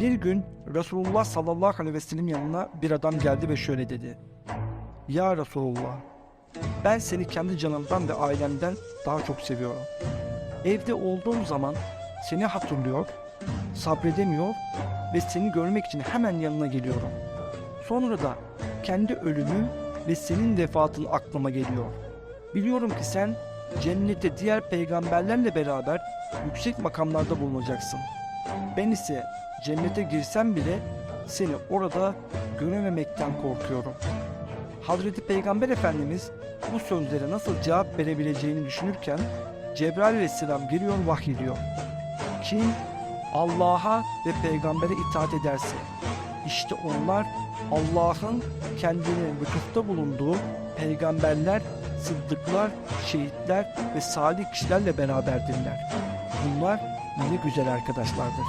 Bir gün Resulullah sallallahu aleyhi ve sellem yanına bir adam geldi ve şöyle dedi. Ya Resulullah, ben seni kendi canımdan ve ailemden daha çok seviyorum. Evde olduğum zaman seni hatırlıyor, sabredemiyor ve seni görmek için hemen yanına geliyorum. Sonra da kendi ölümüm ve senin vefatın aklıma geliyor. Biliyorum ki sen cennette diğer peygamberlerle beraber yüksek makamlarda bulunacaksın. Ben ise cennete girsem bile seni orada görememekten korkuyorum. Hazreti Peygamber Efendimiz bu sözlere nasıl cevap verebileceğini düşünürken Cebrail Aleyhisselam geliyor vahyediyor. Kim Allah'a ve peygambere itaat ederse işte onlar Allah'ın kendine lütufta bulunduğu peygamberler, sıddıklar, şehitler ve salih kişilerle beraberdirler. Bunlar ne güzel arkadaşlardır.